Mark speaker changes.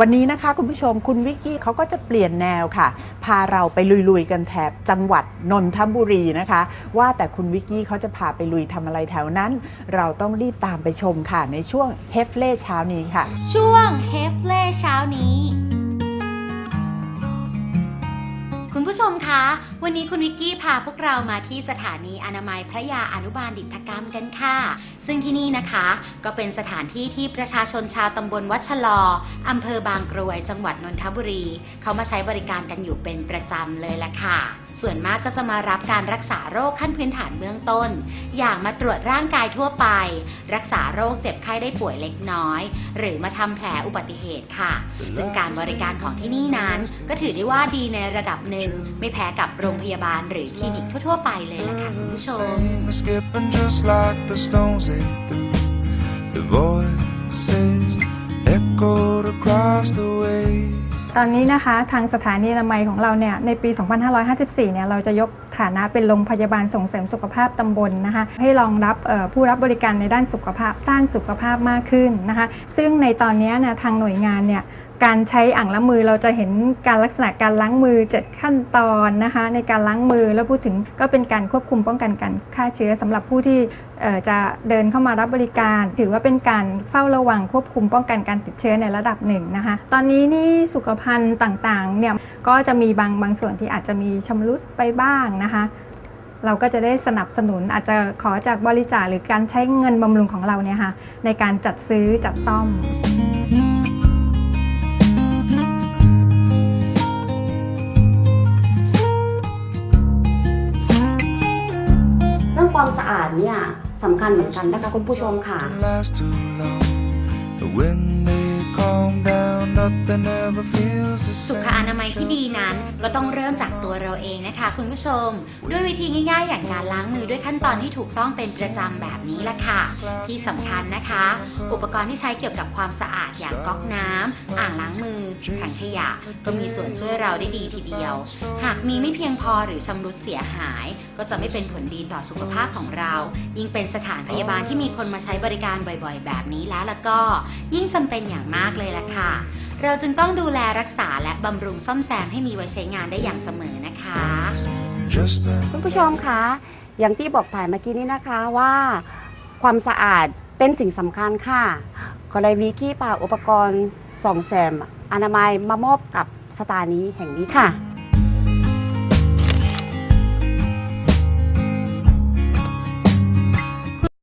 Speaker 1: วันนี้นะคะคุณผู้ชมคุณวิกกี้เขาก็จะเปลี่ยนแนวค่ะ พาเราไปลุยๆกันแถบจังหวัดนนทบุรีนะคะ ว่าแต่คุณวิกกี้เขาจะพาไปลุยทำอะไรแถวนั้น เราต้องรีบตามไปชมค่ะในช่วงเฮฟเล่เช้านี้ค่ะ
Speaker 2: ช่วงเฮฟเล่เช้านี้ ผู้ชมคะ วันนี้คุณวิกกี้พาพวกเรามาที่สถานีอนามัยพระยาอนุบาลดิษฐกรรมกันค่ะ ซึ่งที่นี่นะคะ ก็เป็นสถานที่ที่ประชาชนชาวตำบลวัชลออำเภอบางกรวย จังหวัดนนทบุรี เขามาใช้บริการกันอยู่เป็นประจำเลยละค่ะ ส่วนมากก็จะมารับการรักษาโรคขั้นพื้นฐานเบื้องต้น อย่างมาตรวจร่างกายทั่วไป รักษาโรคเจ็บไข้ได้ป่วยเล็กน้อย หรือมาทำแผลอุบัติเหตุค่ะ ซึ่งการบริการของที่นี่นั้น ก็ถือได้ว่าดีในระดับหนึ่ง ไม่แพ้กับโรงพยาบาลหรือคลินิกทั่วๆไปเลยล่ะค่ะคุณผู้ชม
Speaker 3: Same as skipping just like the stones they threw. The voices echoed across the way.
Speaker 4: ตอนนี้นะคะทางสถานีอนามัยของเราเนี่ยในปี 2554 เนี่ยเราจะยก ฐานะเป็นโรงพยาบาลส่งเสริมสุขภาพตำบลนะคะ ให้รองรับผู้รับบริการในด้านสุขภาพสร้างสุขภาพมากขึ้นนะคะ ซึ่งในตอนนี้นยทางหน่วยงานเนี่ยการใช้อ่างล้างมือเราจะเห็นการลักษณะการล้างมือ7ขั้นตอนนะคะ ในการล้างมือแล้วพูดถึงก็เป็นการควบคุมป้องกันการฆ่าเชื้อสำหรับผู้ที่จะเดินเข้ามารับบริการ ถือว่าเป็นการเฝ้าระวังควบคุมป้องกันการติดเชื้อในระดับหนึ่งนะคะ ตอนนี้นี่สุขภัณฑ์ต่างๆเนี่ยก็จะมีบางบางส่วนที่อาจจะมีชำรุดไปบ้างนะคะ เราก็จะได้สนับสนุนอาจจะขอจากบริจาคหรือการใช้เงินบำรุงของเราเนี่ยค่ะในการจัดซื้อจัดซ่อม
Speaker 5: เรื่องความสะอาดเนี่ยสำคัญเหมือนกันนะคะคุณผู้ชมค่ะ
Speaker 3: Didn't last too long. But when they calm down, nothing ever feels
Speaker 2: ที่ดีนั้นก็ต้องเริ่มจากตัวเราเองนะคะ คุณผู้ชม ด้วยวิธีง่ายๆ อย่างการล้างมือด้วยขั้นตอนที่ถูกต้องเป็นประจำแบบนี้ละค่ะ ที่สำคัญนะคะ อุปกรณ์ที่ใช้เกี่ยวกับความสะอาดอย่างก๊อกน้ำอ่างล้างมือถังขยะ ก็มีส่วนช่วยเราได้ดีทีเดียว หากมีไม่เพียงพอหรือชำรุดเสียหาย ก็จะไม่เป็นผลดีต่อสุขภาพของเรา ยิ่งเป็นสถานพยาบาลที่มีคนมาใช้บริการบ่อยๆ แบบนี้แล้วแล้วก็ ยิ่งจำเป็นอย่างมากเลยล่ะค่ะ เราจึงต้องดูแลรักษาและบำรุงซ่อมแซมให้มีไว้ใช้งานได้อย่างเสมอนะคะ
Speaker 3: Just a
Speaker 5: คุณผู้ชมคะ อย่างที่บอกถ่ายเมื่อกี้นี้นะคะว่า ความสะอาดเป็นสิ่งสำคัญค่ะก็เลยวิกี้ป่าอุปกรณ์ส่องแสมอนามัยมามอบกับสถานีแห่งนี้ค่ะ